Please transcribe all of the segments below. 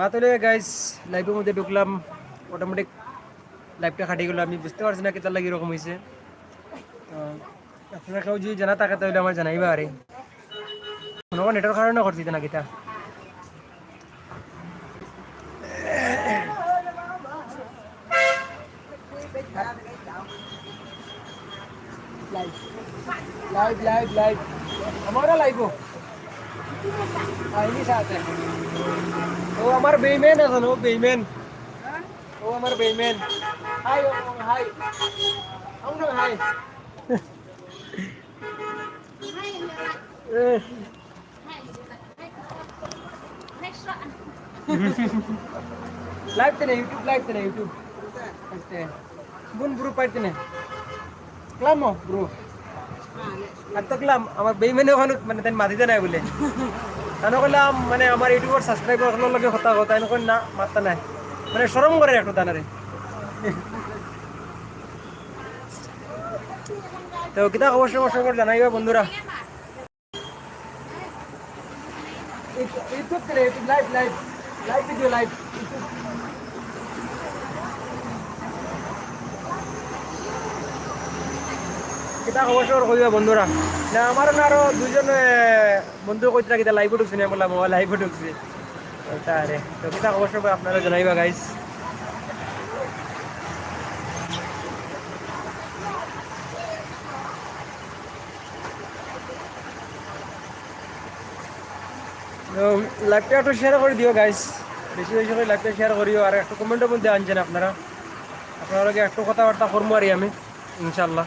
মাতলে guys লাইভের মধ্যে ঢুকলাম। মোটামুটি লাইভটা খাটি গেলো। আমি বুঝতে পারছি না কেতার লাগে এরকম হয়েছে আপনারা কেউ যদি জানা থাকে, তাহলে আমার জানাইবা আরে। কোনো নেটের কারণে করছি না কিতা। লাইভ লাইভ লাইভ আমারও লাইভ আইনি সাথে ও আমার বেইমেন আছে ও বেইমেন ও আমার বেইমেন হাই ও হাই আমরা হাই লাইভ তেনে ইউটিউব লাইভ তেনে ইউটিউব আচ্ছা বুন ব্রু পাইতেনে ক্লামো ব্রু আর তো ক্লাম আমার বেইমেনে ওখানে মানে তাই মাতিতে নাই বলে তাই কইলাম মানে আমার ইউটিউবের সাবস্ক্রাইবার লগে কথা কথা তাই কই না মাত্রা নাই। মানে শরম করে একটু তানারে তো কিতা খবর সমস্যা করে জানাইবা বন্ধুরা YouTube live live live video live কিতা খবর সবর কইবা বন্ধুরা না আমার না আরও দুজন এ, বন্ধু কইতরা কিতা লাইভ ঢুকছি না বললাম ও লাইভ ঢুকছি তারে তো কিতা খবর সবর আপনারা জানাইবা গাইস লাইভটা একটু শেয়ার করে দিও গাইস বেশি বেশি করে লাইভটা শেয়ার করিও আর একটু কমেন্টের মধ্যে আনছেন আপনারা। আপনারা একটু কথাবার্তা করব আর আমি ইনশাল্লাহ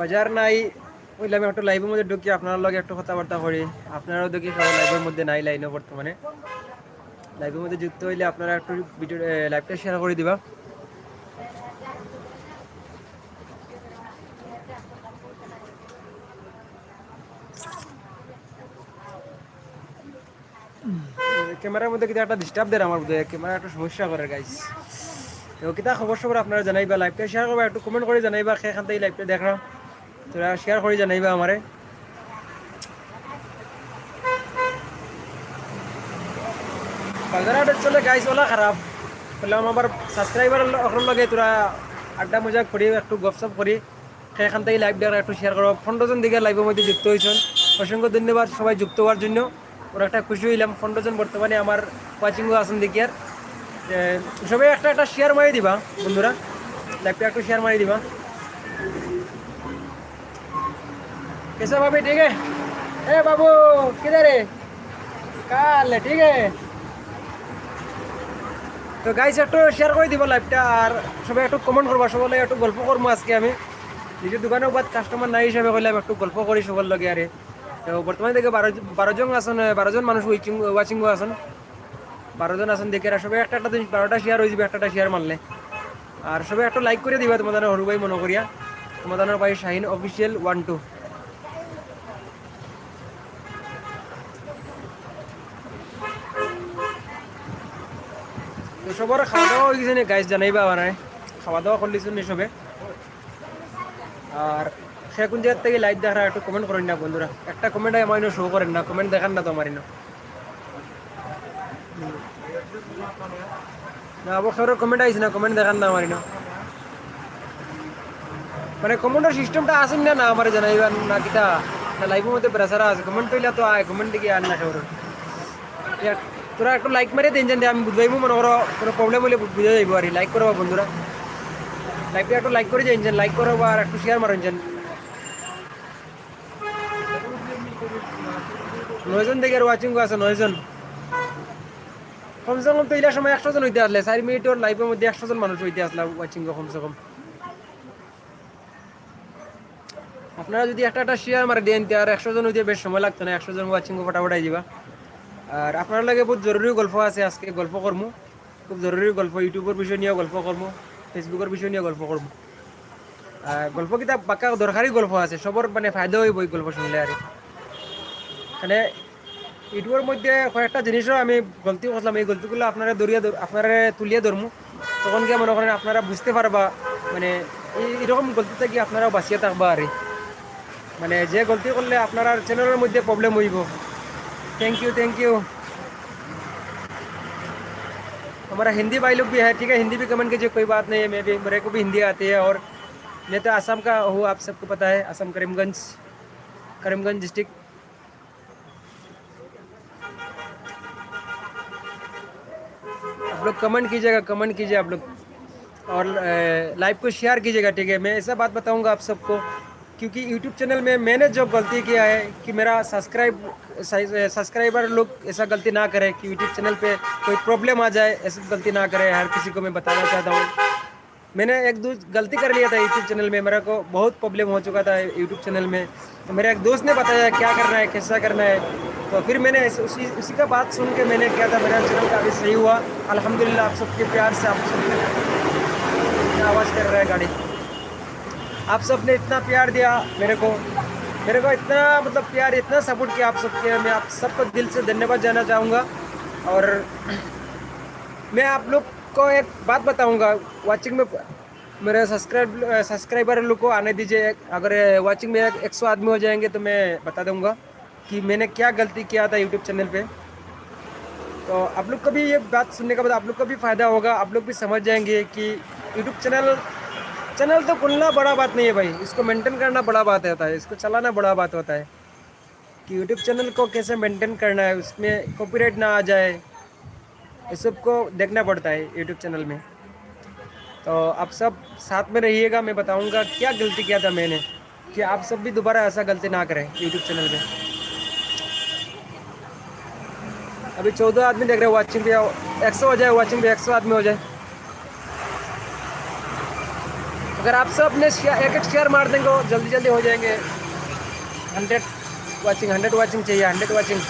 বাজার নাই আমি একটু লাইভের মধ্যে ঢুকি, আপনার লগে একটু কথাবার্তা করি। আপনারাও দেখি সবাই লাইভের মধ্যে নাই লাইনও বর্তমানে। লাইভের মধ্যে যুক্ত হইলে আপনারা একটু ভিডিও লাইভটা শেয়ার করে দিবা। ক্যামেরার মধ্যে কিন্তু একটা ডিস্টার্ব দেয় আমার মধ্যে ক্যামেরা একটা সমস্যা করে গাইস তো কিতা খবর সবর আপনারা জানাইবা লাইভটা শেয়ার করবা, একটু কমেন্ট করে জানাইবা সেখান থেকে লাইভটা দেখা। তোরা শেয়ার করে জানাইবা আমারে। বাজারহাটে চলে গাইস ওলা খারাপ। বললাম আমার সাবস্ক্রাইবার ওখান লগে তোরা আড্ডা মজা করি, একটু গপসপ করি। সেখান থেকে লাইভ দেখা একটু শেয়ার করো। পনেরো জন দিকে লাইভের মধ্যে যুক্ত হয়েছেন অসংখ্য ধন্যবাদ সবাই যুক্ত হওয়ার জন্য। ওরা একটা খুশি হইলাম। পনেরো জন বর্তমানে আমার ওয়াচিংও আছেন দেখি আর সবাই একটা একটা শেয়ার মারি দিবা, বন্ধুরা। লাইভটা একটু শেয়ার মারি দিবা। कैसा भाभी ठीक है ए बाबू किधर है কাল ঠিক আছে তো গাইস একটু শেয়ার করে দিব লাইভটা আর সবাই একটু কমেন্ট করবা সবাই লাগে একটু গল্প করবো আজকে আমি নিজের দোকানের বাদ কাস্টমার নাই হিসাবে কইলাম একটু গল্প করি সবার লগে আরে তো বর্তমানে দেখে বারো বারো জন আছেন বারো জন মানুষ ওয়াচিং ওয়াচিং আছেন বারো জন আছেন দেখে আর সবাই একটা একটা দিন বারোটা শেয়ার হয়ে যাবে একটা একটা শেয়ার মারলে আর সবাই একটু লাইক করে দিবা তোমাদের হরু ভাই মনে করিয়া তোমাদের ভাই শাহিন অফিসিয়াল ওয়ান টু সবার খাওয়া দাওয়া হয়ে গেছে গাইস জানাইবা আমার খাওয়া দাওয়া করলিছুন সবে আর সে কোন জায়গার থেকে লাইভ দেখা একটু কমেন্ট করেন না বন্ধুরা। একটা কমেন্ট আমার শো করেন না কমেন্ট দেখান না তো আমার। না খের কমেন্ট আইছে না কমেন্ট দেখান না আমার। মানে কমেন্টের সিস্টেমটা আসেন না না আমার জানাইবা না কিতা। লাইভের মধ্যে প্রেসার আছে। কমেন্ট হইলে তো আয় কমেন্ট দিকে আর না খের তোরা একটু লাইক মারিয়ে দিন জান আমি বুঝবাইবো মনে করো কোনো প্রবলেম হলে বুঝে যাইব আর লাইক করবা বন্ধুরা। লাইভটা একটু লাইক করে যাইন লাইক করো আর একটু শেয়ার মারেন যান। নয়জন দেখে ওয়াচিং আছে নয়জন। কমসে কম তো ইলার সময় একশো জন হইতে আসলে, চার মিনিটের লাইভের মধ্যে একশো জন মানুষ হইতে আসলে ওয়াচিং কমসে কম। আপনারা যদি একটা একটা শেয়ার মারে দেন আর একশো জন হইতে বেশ সময় লাগতো না, একশো জন ওয়াচিং ফটাফট আই যাবা আর আপনার লাগে বহুত জরুরি গল্প আছে আজকে, গল্প করব খুব জরুরি গল্প ইউটিউবের বিষয় নিয়ে গল্প করব ফেসবুকের বিষয় নিয়ে গল্প আর গল্প কিতা পাক্কা দরকারি গল্প আছে সবর মানে ফায়দা হইব গল্প শুনলে আর মানে ইউটিউবের মধ্যে কয়েকটা জিনিসও আমি গলতি করলাম এই গলতিগুলো আপনারা দরিয়া আপনারা তুলিয়ে ধরমু তখন গিয়ে মনে করেন আপনারা বুঝতে পারবা মানে এরকম গলতি থেকে আপনারা বাঁচিয়ে থাকবা আর মানে যে গলতি করলে আপনার চ্যানেলের মধ্যে প্রবলেম হইব थैंक यू थैंक यू हमारा हिंदी भाई लोग भी है, ठीक है? हिंदी भी कमेंट कीजिए, कोई बात नहीं है। मैं भी, मेरे को भी हिंदी आती है और मैं तो आसाम का हूँ, आप सबको पता है आसाम करीमगंज करीमगंज डिस्ट्रिक्ट आप लोग कमेंट कीजिएगा, कमेंट कीजिए आप लोग। और लाइव को शेयर कीजिएगा, ठीक है? मैं ऐसा बात बताऊँगा आप सबको। क्योंकि यूट्यूब चैनल में मैंने जो गलती किया है कि मेरा सब्सक्राइब सब्सक्राइबर लोग ऐसा गलती ना करें कि यूट्यूब चैनल पे कोई प्रॉब्लम आ जाए, ऐसी गलती ना करें, हर किसी को मैं बताना चाहता हूँ। मैंने एक दो, गलती कर लिया था यूट्यूब चैनल में, मेरे को बहुत प्रॉब्लम हो चुका था यूट्यूब चैनल में। तो मेरे एक दोस्त ने बताया क्या करना है, कैसा करना है। तो फिर मैंने उसी उसी का बात सुन के मैंने किया था, मेरा चैनल काफ़ी सही हुआ। अल्हम्दुलिल्लाह आप सबके प्यार से आप सब आवाज़ कर रहा है गाड़ी। आप सबने इतना प्यार दिया मेरे को। मेरे को इतना मतलब प्यार, इतना सपोर्ट किया आप सबके। मैं आप सबको दिल से धन्यवाद जाना चाहूँगा। और मैं आप लोग को एक बात बताऊँगा। वाचिंग में मेरे सब्सक्राइब सब्सक्राइबर लोग को आने दीजिए। अगर वाचिंग में एक सौ आदमी हो जाएँगे तो मैं बता दूँगा कि मैंने क्या गलती किया था यूट्यूब चैनल पर तो आप लोग को भी ये बात सुनने के बाद आप लोग को भी फ़ायदा होगा। आप लोग भी समझ जाएँगे कि यूट्यूब चैनल चैनल तो खुलना बड़ा बात नहीं है भाई। इसको मेंटेन करना बड़ा बात होता है। इसको चलाना बड़ा बात होता है कि यूट्यूब चैनल को कैसे मेंटेन करना है, उसमें कॉपीराइट ना आ जाए, ये सबको देखना पड़ता है यूट्यूब चैनल में। तो आप सब साथ में रहिएगा, मैं बताऊँगा क्या गलती किया था मैंने, कि आप सब भी दोबारा ऐसा गलती ना करें यूट्यूब चैनल में। अभी चौदह आदमी देख रहे हैं वॉचिंग भी एक सौ हो जाए वॉचिंग भी एक सौ आदमी हो जाए। अगर आप सब अपने एक एक शेयर मार देंगे जल्दी जल्दी हो जाएंगे हंड्रेड वाचिंग हंड्रेड वाचिंग चाहिए हंड्रेड वाचिंग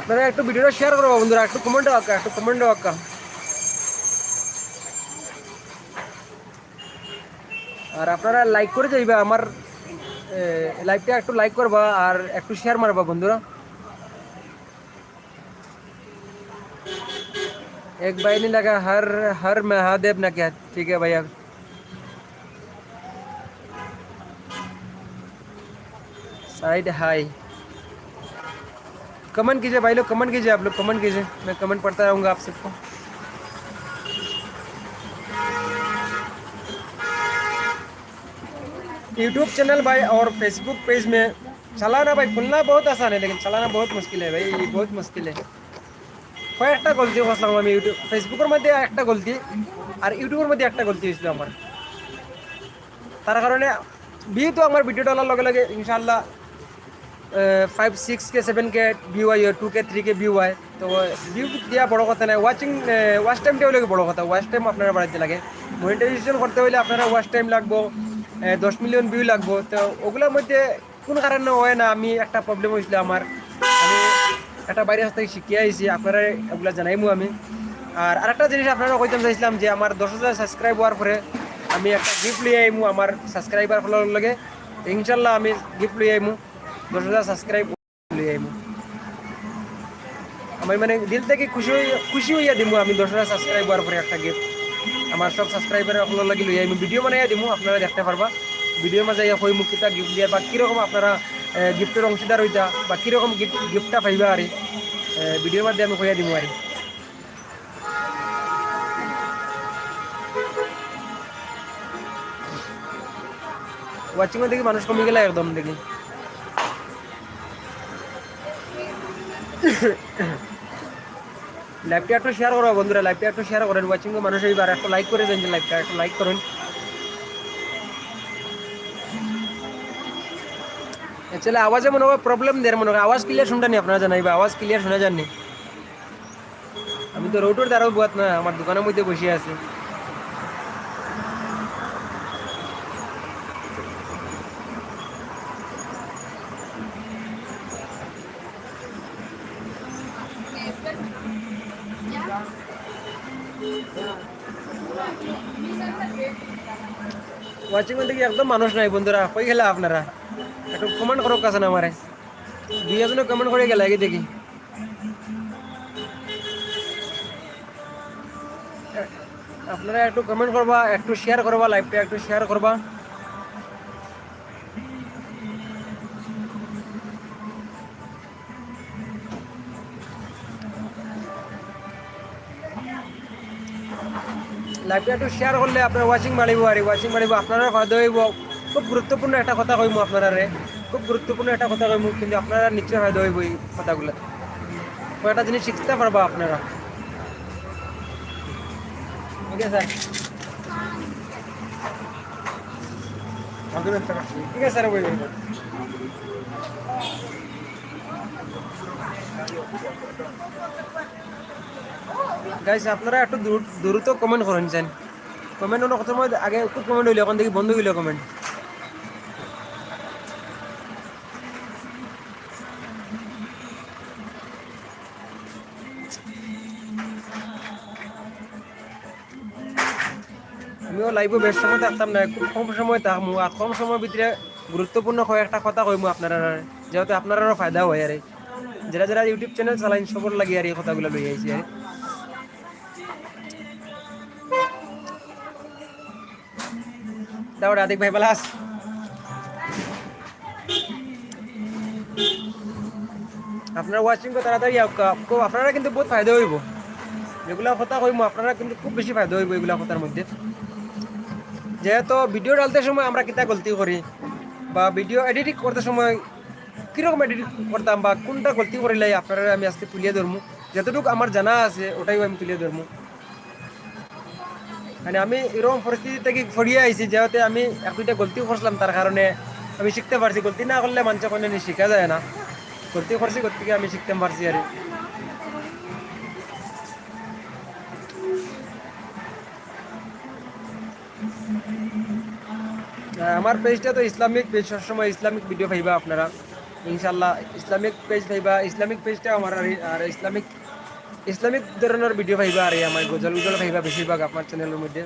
আপনারা একটু ভিডিওটা শেয়ার করবো বন্ধুরা একটু কমেন্ট আঁকা একটু কমেন্ট আঁকা আর আপনারা লাইক করে যাইবে আমার লাইভটা একটু লাইক করবা আর একটু শেয়ার মারবা বন্ধুরা एक भाई नहीं लगा, हर हर महादेव ना क्या ठीक है भैया। साइड हाई कमेंट कीजिए भाई लोग कमेंट कीजिए आप लोग कमेंट कीजिए। मैं कमेंट पढ़ता रहूँगा आप सबको। यूट्यूब चैनल भाई और फेसबुक पेज में चलाना भाई, खुलना बहुत आसान है, लेकिन चलाना बहुत मुश्किल है भाई ये बहुत मुश्किल है। কয়েকটা গলতি করছিলাম আমি ইউটিউব ফেসবুকের মধ্যে একটা গলতি আর ইউটিউবের মধ্যে একটা গলতি হয়েছিল আমার। তার কারণে তো আমার ভিডিও ডালার লগে লগে ইনশাল্লাহ five six K seven K view হয় two K three K view হয়। তো ভিউ দেওয়া বড় কথা নাই। ওয়াচিং ওয়াচ টাইমটা হলে বড় কথা। ওয়াচ টাইম আপনারা বাড়াইতে লাগে। মনিটাইজেশন করতে হলে আপনারা ওয়াচ টাইম লাগবো দশ মিলিয়ন ভিউ লাগবো। তো ওগুলোর মধ্যে কোন কারণে হয় না, আমি একটা প্রবলেম হয়েছিল আমার। আমি একটা বাইরে কাছ থেকে শিখিয়ে আইছি, আপনারা এগুলো জানাইমু আমি। আর আরেকটা জিনিস আপনারা কইতাম চাইছিলাম যে আমার দশ হাজার সাবস্ক্রাইব হওয়ার পরে আমি একটা গিফট লিয়ে আইমু আমার সাবস্ক্রাইবার ফলোর লগে। ইনশাল্লাহ আমি গিফট লিয়ে আইমু দশ হাজার সাবস্ক্রাইব লিয়ে আইমু। আমি মানে দিল থেকে খুশি খুশি হইয়া দিমু আমি দশ হাজার সাবস্ক্রাইব হওয়ার পরে একটা গিফট আমার সব সাবস্ক্রাইবার ফলোর লাগে লইয়া আইমু ভিডিও বানাইয়া দিমু, আপনারা দেখতে পারবা। ভিডিওর মাঝে হই মুখিতা গিফট দিয়া, বা কীরকম আপনারা গিফটের অংশীদার হইতা, বা কীরকম গিফট গিফটটা পাইবা আর ভিডিওর মাধ্যমে আমি কইয়া দিব আর। ওয়াচিং দেখি মানুষ কমে গেলে একদম দেখি। লাইভটা একটু শেয়ার করো বন্ধুরা লাইভটা একটু শেয়ার করেন। ওয়াচিং মানুষ এইবার একটু লাইক করে দেন লাইভটা একটু লাইক করেন। চলে আওয়াজে মনে হয় প্রবলেম দেয় মনে হয় আওয়াজ ক্লিয়ার শুনটা নি আপনারা জানাইবা আওয়াজ ক্লিয়ার শোনা যাননি আমি তো রোডের দ্বারাও বুয়াত না আমার দোকানের মধ্যে বসে আছি ওয়াচিং দেখি একদম মানুষ নাই বন্ধুরা কই গেলে আপনারা একটু কমেন্ট করো কাছে না আমারে। দুই এজনে কমেন্ট করে গেলে, আগে দেখি। আপনারা একটু কমেন্ট করবা, একটু শেয়ার করবা লাইভটা একটু শেয়ার করবা। লাইভটা একটু শেয়ার করলে আপনার ওয়াচিং মারিব আর ওয়াচিং মারিব আপনারা ফায়দা হইব খুব গুরুত্বপূর্ণ একটা কথা কইমু আপনারা খুব গুরুত্বপূর্ণ একটা কথা কইমু কিন্তু আপনারা নিশ্চয় ফায়দা হইব এই কথাগুলো। কয়েকটা জিনিস শিখতে পারবা আপনারা? ঠিক আছে? ঠিক আছে স্যার বই গাইস আপনারা একটু দ্রু- দ্রুত কমেন্ট করেন চান কমেন্ট অন্য কথা সময় আগে খুব কমেন্ট হইলে এখন দেখি বন্ধ হইলে কমেন্ট আমিও লাইভে বেশ সময় থাকতাম না। খুব কম সময় থাকব আর কম সময়ের ভিতরে গুরুত্বপূর্ণ কয়েকটা কথা কইমু আপনারা যেহেতু আপনারাও ফায়দা হয় আরে যারা যারা ইউটিউব চ্যানেল চালাইন সবর লাগে আর এই কথাগুলো লই আইছি আরে দাও রাধিক ভাই বালাস আপনারা ওয়াচিং আউক আপকো আপনারা কিন্তু বহুত ফায়দা হইব যেগুলা কথা কইমু আপনারা কিন্তু খুব বেশি ফায়দা হইব এগুলা কথার মধ্যে। যেহেতু ভিডিও ডালতে সময় আমরা কিতা গলতি করি বা ভিডিও এডিটিং করতে সময় কীরকম এডিটিং করতাম বা কোনটা গলতি করিলে আপনারা আমি আজকে তুলিয়ে ধরবো যতটুকু আমার জানা আছে ওটাই আমি তুলিয়ে ধরবো মানে আমি এরকম পরিস্থিতি থেকে ফরিয়ে আইছি, যেহেতু আমি এক দুইটা গলতি করছিলাম, তার কারণে আমি শিখতে পারছি। গলতি না করলে মানুষের কোনো শেখা যায় না। গলতি করছি গলতি আমি শিখতে পারছি আর আমার পেজটা তো ইসলামিক পেজ সবসময় ইসলামিক ভিডিও পাইবা আপনারা। ইনশাল্লাহ ইসলামিক পেজ পাইবা। ইসলামিক পেজটা আমার আর ইসলামিক ইসলামিক ধরনের ভিডিও পাইবা আর আমার গজল উজল পাইবা বেশিরভাগ আপনার চ্যানেলের মধ্যে।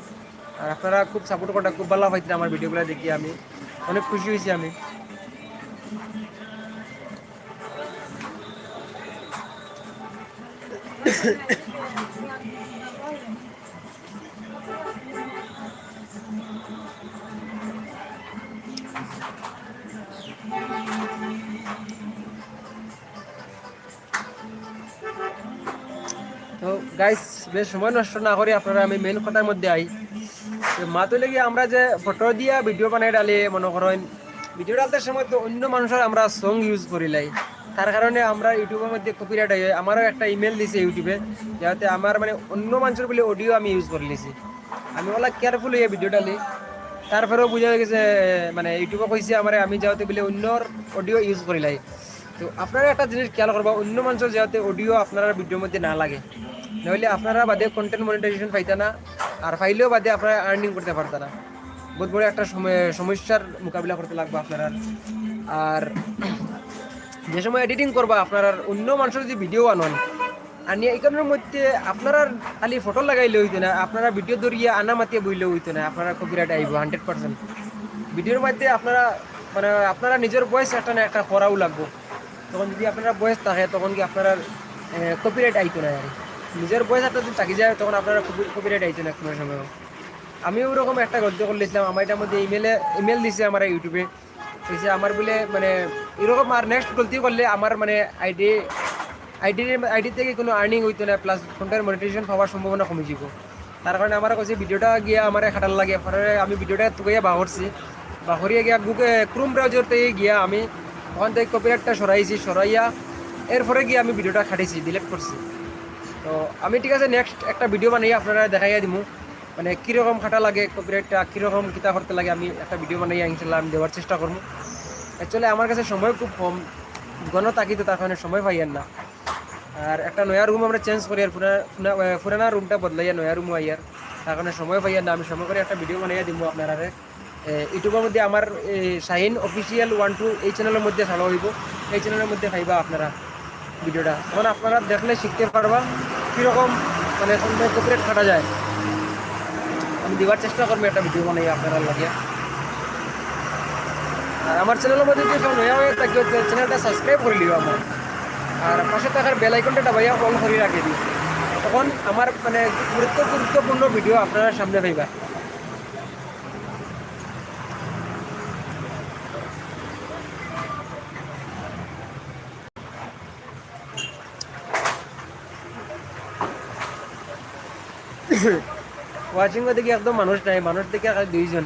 আর আপনারা খুব সাপোর্ট করা খুব ভালো পাইতেন আমার ভিডিওগুলো দেখি আমি। অনেক খুশি হয়েছি আমি। তো গাইস বেশ সময় নষ্ট না করে আপনারা আমি মেন কথার মধ্যে আই। মাতো লেগে আমরা যে ফটো দিয়া ভিডিও বানাই ডালি, মনে করেন ভিডিও ডালতে সময় তো অন্য মানুষের আমরা সং ইউজ করিলাই তার কারণে আমরা ইউটিউবের মধ্যে কপিরাইট হয় আমারও একটা ইমেল দিছে ইউটিউবে যাতে আমার মানে অন্য মানুষের বলে অডিও আমি ইউজ করে নিছি। আমি ওলা কেয়ারফুল হয়ে ভিডিও ডালি। তারপরেও বোঝা গেছে মানে ইউটিউবে কইছে আমার, আমি যাতে বলে অন্যর অডিও ইউজ করিলাই তো আপনারা একটা জিনিস খেয়াল করবা, অন্য মানুষের যাতে অডিও আপনারা ভিডিওর মধ্যে না লাগে। নইলে আপনারা বাদে কন্টেন্ট মনিটাইজেশন পাইতা না, আর পাইলেও বাদে আপনারা আর্নিং করতে পারতা না। বহুত বড় একটা সমস্যার মোকাবিলা করতে লাগবে আপনারা। আর যে সময় এডিটিং করবা, আপনারা অন্য মানুষের যদি ভিডিও আনন আনি এইখানের মধ্যে আপনারা খালি ফটো লাগাইলে হইতো না, আপনারা ভিডিও ধরিয়ে আনা মাতিয়ে বইলে হইতো না, আপনারা কপিরাইট আইব হান্ড্রেড পার্সেন্ট ভিডিওর মধ্যে আপনারা মানে আপনারা নিজের বয়স একটা না একটা করাও লাগবো। তখন যদি আপনারা বয়স থাকে, তখন কি আপনারা কপিরাইট আইতো না আর নিজের বয়স একটা যদি থাকি যায়, তখন আপনারা কপিরাইট আইতো না কোনো সময়। আমি ওরকম একটা গদ্য করলেছিলাম, আমার এটার মধ্যে ইমেলে ইমেল দিছে আমার ইউটিউবে কইছে আমার বলে মানে এরকম আর নেক্সট গলতি করলে আমার মানে আইডি আইডির আইডি থেকে কোনো আর্নিং হইতো না প্লাস ফোনটার মনিটাইজেশন পাওয়ার সম্ভাবনা কমে যাব তার কারণে আমার কাছে ভিডিওটা গিয়া আমার খাটাল লাগে। আমি ভিডিওটা তুকাইয়া বাহরছি। বাহরিয়া গিয়া গুগল ক্রোম ব্রাউজার থেকে গিয়া আমি ওখান থেকে কপিরাইটটা সরাইছি, সরাইয়া এরপরে গিয়ে আমি ভিডিওটা খাটিছি ডিলিট করছি। তো আমি ঠিক আছে নেক্সট একটা ভিডিও বানাই আপনারা দেখাইয়া দিমু। মানে কীরকম খাটা লাগে কপিরাইটটা কীরকম কিতা করতে লাগে আমি একটা ভিডিও বানাইয়া ইনশাল্লাহ আমি দেওয়ার চেষ্টা করব অ্যাকচুয়ালি আমার কাছে সময় খুব কম ঘন তাকিতে তার কারণে সময় পাইয়ার না। আর একটা নয়া রুম আমরা চেঞ্জ করি, আর পুরানা রুমটা বদলাইয়া, নয়া রুম আইয়ার। তার কারণে সময় পাইয়ার না, আমি সময় করে একটা ভিডিও বানাইয়া দিব আপনারা ইউটিউবের মধ্যে আমার শাহিন অফিসিয়াল ওয়ান টু এই চ্যানেলের মধ্যে চালা হইব এই চ্যানেলের মধ্যে পাইবা আপনারা ভিডিওটা। তখন আপনারা দেখলে শিখতে পারবা কীরকম মানে কপিরাইট খাটা যায়। আমি দেওয়ার চেষ্টা করব একটা ভিডিও বানাই আপনারা লাগিয়া। আর আমার চ্যানেলের মধ্যে যদি নয়া হয়ে থাকে চ্যানেলটা সাবস্ক্রাইব করে লিও আমার আর পাশে থাকার বেল আইকনটা দাবাইয়া অন করে রাখি দিই তখন আমার মানে গুরুত্ব গুরুত্বপূর্ণ ভিডিও আপনারা সামনে পাইবা। ওয়াচিং দেখি একদম মানুষ নাই, মানুষ দেখে খালি দুইজন।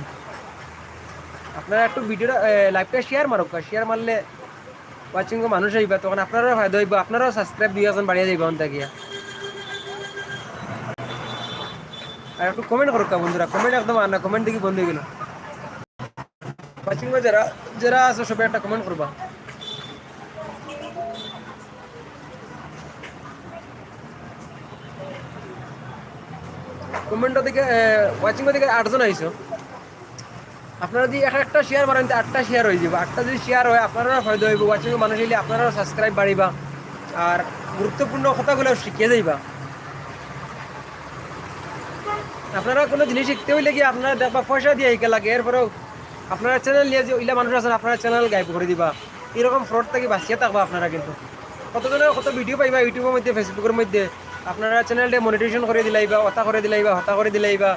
আপনারা একটু ভিডিওটা লাইভটা শেয়ার মারক শেয়ার মারলে ওয়াচিং মানুষ আইবা তখন আপনারাও ফায়দা হইব, আপনারাও সাবস্ক্রাইব দুই এখন বাড়িয়ে যাইবা অন থাকিয়া আর একটু কমেন্ট করুক বন্ধুরা কমেন্ট একদম আর না কমেন্ট দেখি বন্ধ গেল। ওয়াচিং যারা যারা আছে, সবাই একটা কমেন্ট করবা। কমেন্ট থেকে ওয়াচিং থেকে আটজন আইছো আপনারা যদি এক একটা শেয়ার মারেন, তো আটটা শেয়ার হয়ে যাবে। আটটা যদি শেয়ার হয় আপনারাও ফায়দা হইব। ওয়াচিং মানুষ হইলে আপনারাও সাবস্ক্রাইব বাড়িবা। আর গুরুত্বপূর্ণ কথাগুলো শিখিয়ে যাইবা। আপনারা কোনো জিনিস শিখতে হইলে কি আপনারা দেখবা পয়সা দিয়ে শিখে লাগে? এরপরেও আপনারা চ্যানেল নিয়ে যে ওইলা মানুষ আছেন, আপনারা চ্যানেল গাইব করে দিবা। এরকম ফ্রড থেকে বাঁচিয়ে থাকবা আপনারা কিন্তু। কতজনের কত ভিডিও পাইবা? ইউটিউবের মধ্যে ফেসবুকের মধ্যে? আপনারা চ্যানেলটা মনিটেশন করে দিলাইবা হতা করে দিলাইবা হতা করে দিলাইবা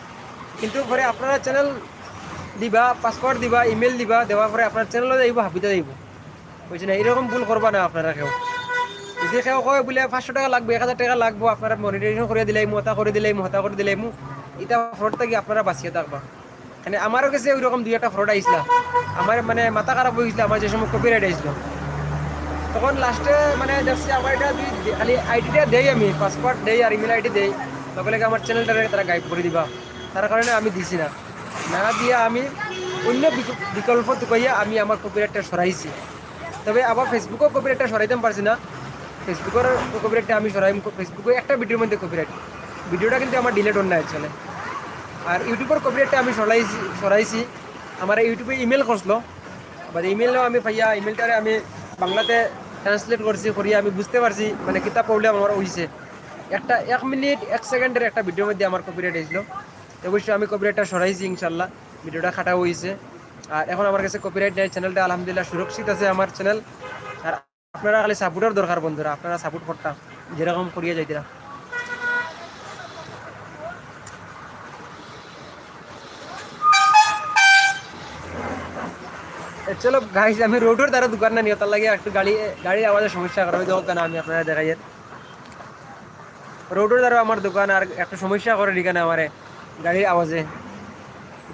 কিন্তু পরে আপনারা চ্যানেল দিবা পাসওয়ার্ড দিবা ইমেল দিবা, দেওয়ার পরে আপনার চ্যানেলও যাইব হাবিতে যাইব বুঝছেন? এরকম ভুল করবা না আপনারা কেউ। যদি কেউ কয়, বলে পাঁচশো টাকা লাগবে, এক হাজার টাকা লাগবো, আপনারা মনিটাইজেশন করে দিলাই হতা করে দিলাই হতা করে দিলাই এটা ফ্রড থেকে আপনারা বাঁচিয়ে থাকবা। মানে আমারও কাছে ওই রকম দুই একটা ফ্রড আইসলা। আমার মানে মাথা খারাপ হয়ে গেছিল, আমার যে সময় কপিরাইট আইসলো। তখন লাস্টে মানে দেখছি আমার এটা দুই খালি আইডিটা দেই আমি পাসওয়ার্ড দেই আর ইমেল আইডি দেই। লগে লগে আমার চ্যানেলটা তারা গাইড করে দিবা। তার কারণে আমি দিছি না। না দিয়ে আমি অন্য বিক- বিকল্প কইয়া আমি আমার কপিরাইটটা সরাইছি। তবে আবার ফেসবুকেও কপিরাইটটা সরাইতে পারছি না। ফেসবুকের কপিরাইটটা আমি সরাই ফেসবুকে একটা ভিডিওর মধ্যে কপিরাইট ভিডিওটা কিন্তু আমার ডিলেট অন্য চলে আর ইউটিউবের কপিরাইটটা আমি সরাইছি সরাইছি। আমার ইউটিউবে ইমেল করছিল বা ইমেলও আমি পাইয়া ইমেলটারে আমি বাংলাতে ট্রান্সলেট করছি, করিয়া আমি বুঝতে পারছি মানে কিতা প্রবলেম আমার হয়েছে একটা এক মিনিট, এক সেকেন্ডের একটা ভিডিওর মধ্যে আমার কপিরাইট হয়েছিল অবশ্যই আমি কপিরাইটটা সরাইছি ইনশাল্লাহ ভিডিওটা খাটা হয়েছে আর এখন আমার কাছে কপিরাইট নেই চ্যানেলটা আলহামদুলিল্লাহ সুরক্ষিত আছে আমার চ্যানেল আর আপনারা খালি সাপোর্টের দরকার বন্ধুরা, আপনারা সাপোর্ট করতাম, যেরকম করিয়া যাইতিরা চলো গাইস আমি রোডের দ্বারা দোকান না নিয়ে তার লাগে একটু গাড়ি গাড়ির আওয়াজের সমস্যা করে ওই দোকান আমি আপনারা দেখাই রোডের দ্বারা আমার দোকান আর একটা সমস্যা করে এখানে আমারে গাড়ির আওয়াজে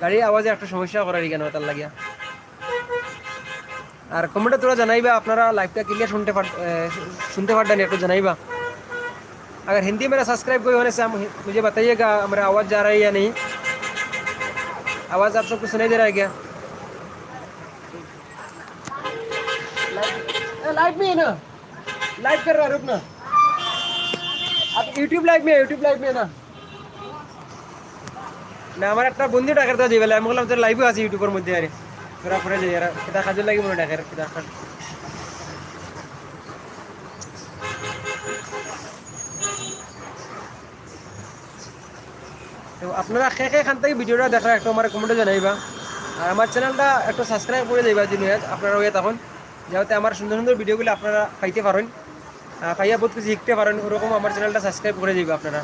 গাড়ির আওয়াজে একটা সমস্যা করে এখানে তার লাগিয়া আর কমেন্টে তোরা জানাইবা আপনারা লাইভটা ক্লিয়ার শুনতে পার এ, सुनते पार्टन একটু জানাইবা अगर हिंदी मेरा सब्सक्राइब कोई होने से हम मुझे बताइएगा हमारा आवाज़ जा रहा है या नहीं आवाज़ आप सबको सुनाई दे रहा है क्या लाइव में है ना लाइव कर रहा है रुक ना आप यूट्यूब लाइव में है यूट्यूब लाइव में है ना না আমার একটা বন্ধু ডাকার তো যাইবে আমি বললাম তোর লাইভও আছে ইউটিউবের মধ্যে আরে তোরা পরে যাই আর কিতা কাজে লাগিব না ডাকার কিতা কাজ তো আপনারা খে খে খান থেকে ভিডিওটা দেখা একটু আমার কমেন্টে জানাইবা আর আমার চ্যানেলটা একটু সাবস্ক্রাইব করে যাইবা যিনি আপনারা হয়ে তখন যাতে আমার সুন্দর সুন্দর ভিডিওগুলো আপনারা পাইতে পারেন। পাইয়া বহুত কিছু শিখতে পারেন, ওরকম আমার চ্যানেলটা সাবস্ক্রাইব করে যাইবা আপনারা।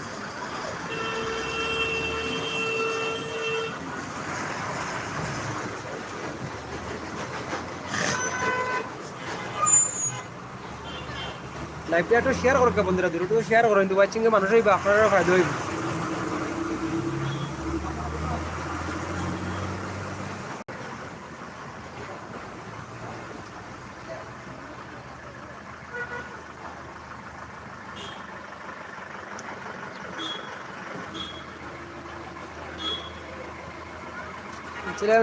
লাইভটা একটু শেয়ার করো বন্ধুরা দুটো শেয়ার করো, কিন্তু ওয়াচিং এ মানুষ হইবা আপনারাও ফায়দা হইব।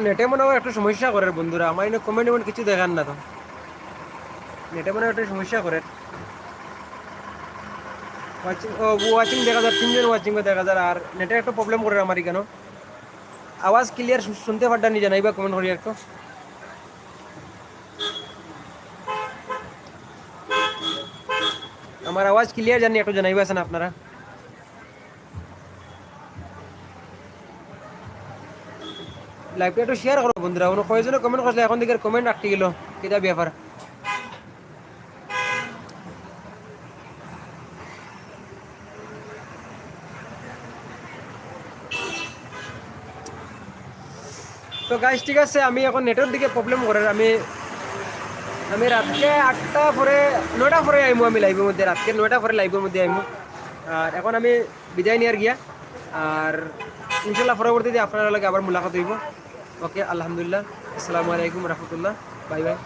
নেটে মনে হয় একটু সমস্যা করে বন্ধুরা। আমার এনে কমেন্ট টমেন্ট কিছু দেখান না তো। নেটে মনে হয় একটু সমস্যা করে। ওয়াচিং ও ওয়াচিং দেখা যায় তিনজন ওয়াচিং দেখা যায় আর নেটে একটু প্রবলেম করে আমার কেন আওয়াজ ক্লিয়ার শুনতে পারটা নি জানাইবা কমেন্ট করি একটু। আমার আওয়াজ ক্লিয়ার জানি, একটু জানাইবা আছেন আপনারা। লাইভটা একটু শেয়ার করো বন্ধুরা। কোনো কয়েকজনে কমেন্ট করলে এখন দিকে কমেন্ট আটকে গেল। কিতা ব্যাপার তো গাইজ ঠিক আছে, আমি এখন নেটের দিকে প্রবলেম করে, আমি আমি রাতকে আটটা পরে নয়টা পরে আইমু আমি লাইভের মধ্যে, রাতকে নয়টা পরে লাইভের মধ্যে আইমু। আর এখন আমি বিদায় নিয়ার গিয়া। আর ইনশাল্লাহ পরবর্তীতে আপনার আবার মুলাকাত হইব। ওকে আলহামদুলিল্লাহ আসসালামু আলাইকুম রহমতুল্লাহ বাই বাই